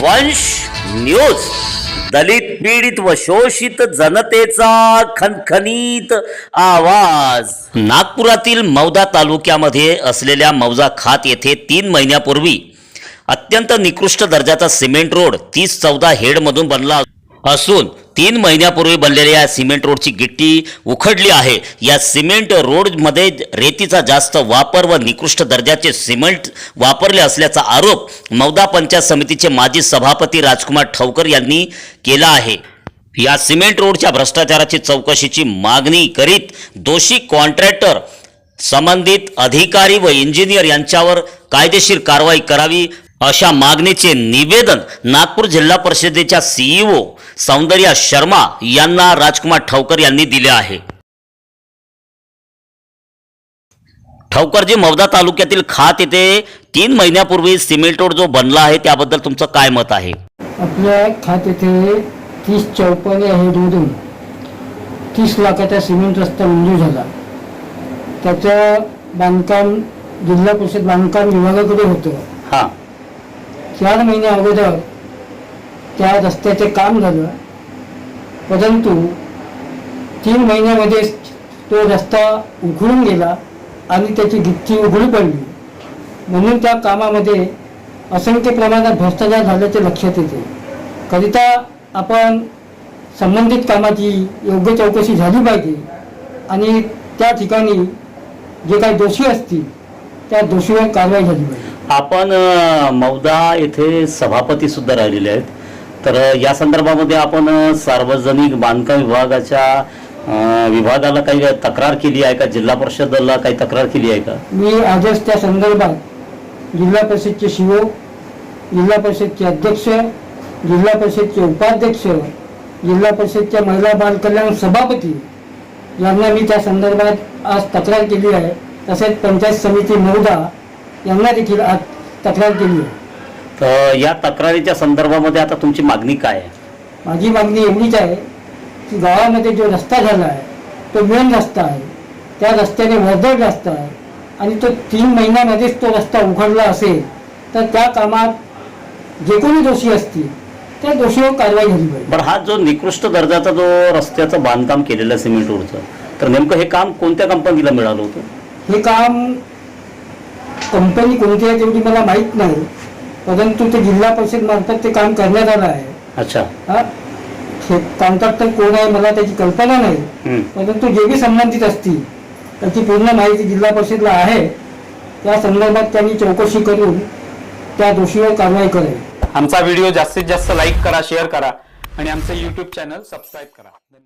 वंश न्यूज. दलित पीडित व शोषित जनतेचा खनखनीत आवाज. नागपुरातील मौदा तालुक्यामध्ये असलेल्या मौजा खात येथे तीन महिन्यापूर्वी अत्यंत निकृष्ट दर्जाचा सिमेंट रोड तीस चौदा हेडमधून बनला असून तीन महिन्यापूर्वी बनलेल्या या सिमेंट रोडची गिट्टी उखडली आहे. या सिमेंट रोडमध्ये रेतीचा जास्त वापर व निकृष्ट दर्जाचे सिमेंट वापरले असल्याचा आरोप मौदा पंचायत समितीचे माजी सभापती राजकुमार ठवकर यांनी केला आहे. या सिमेंट रोडच्या भ्रष्टाचाराची चौकशीची मागणी करीत दोषी कॉन्ट्रॅक्टर संबंधित अधिकारी व इंजिनियर यांच्यावर कायदेशीर कारवाई करावी. अशा मागणीचे निवेदन नागपूर जिल्हा परिषदेच्या सीईओ सौंदर्या शर्मा यांना राजकुमार ठवकर यांनी दिले आहे. ठवकरजी मौदा तालुक्यातील खात येथे तीन महिन्यापूर्वी सिमेंट रोड जो बनला आहे त्याबद्दल तुमचं काय मत आहे? आपल्या खात येथे तीस चौपन्न या हेडमधून तीस लाखाचा सिमेंट रस्ता मंजूर झाला. त्याचं बांधकाम जिल्हा परिषद बांधकाम विभागाकडे होतं. हां. चार महिने अगोदर त्या रस्त्याचे काम झालं. परंतु तीन महिन्यामध्येच तो रस्ता उघडून गेला आणि त्याची गिच्ची उघडी पडली. म्हणून त्या कामामध्ये असंख्य प्रमाणात भ्रष्टाचार झाल्याचे लक्षात येते. करिता आपण संबंधित कामाची योग्य चौकशी झाली पाहिजे आणि त्या ठिकाणी जे काही दोषी असतील त्या दोषीवर कारवाई झाली पाहिजे. आपण मौदा येथे सभापती सुद्धा राहिलेले आहेत. तर या संदर्भामध्ये आपण सार्वजनिक बांधकाम विभागाच्या विभागाला काही तक्रार केली आहे का? जिल्हा परिषदला काही तक्रार केली आहे का? मी आजच त्या संदर्भात जिल्हा परिषदचे शिओ जिल्हा परिषदचे अध्यक्ष जिल्हा परिषदचे उपाध्यक्ष जिल्हा परिषदच्या महिला बाल कल्याण सभापती यांना मी त्या संदर्भात आज तक्रार केली आहे. तसेच पंचायत समिती मौदा यांना देखील आज तक्रार केली आहे. तर या तक्रारीच्या संदर्भामध्ये आता तुमची मागणी काय आहे? माझी मागणी एवढीच आहे की गावामध्ये जो रस्ता झाला आहे तो मेन रस्ता आहे. त्या रस्त्याने वर्दळ रस्ता आहे आणि तो तीन महिन्यामध्येच तो रस्ता उघडला असेल तर त्या कामात जे कोणी दोषी असतील त्या दोषीवर कारवाई झाली पाहिजे. बरं हा जो निकृष्ट दर्जाचा जो रस्त्याचं बांधकाम केलेलं आहे सिमेंट रोडचं तर नेमकं हे काम कोणत्या कंपनीला मिळालं होतं? हे काम कंपनी कोणती आहे तेवढी मला माहीत नाही. परंतु ते जिल्हा परिषद मार्फत ते काम करण्यात आलं आहे. अच्छा. हा? हे कॉन्ट्रॅक्टर कोण आहे मला त्याची कल्पना नाही. परंतु जे बी संबंधित असतील त्याची पूर्ण माहिती जिल्हा परिषदला आहे. त्या संदर्भात त्यांनी चौकशी करून त्या दोषीवर कारवाई करेल. आमचा व्हिडिओ जास्तीत जास्त लाईक करा शेअर करा आणि आमचे यूट्यूब चॅनल सबस्क्राईब करा. धन्यवाद.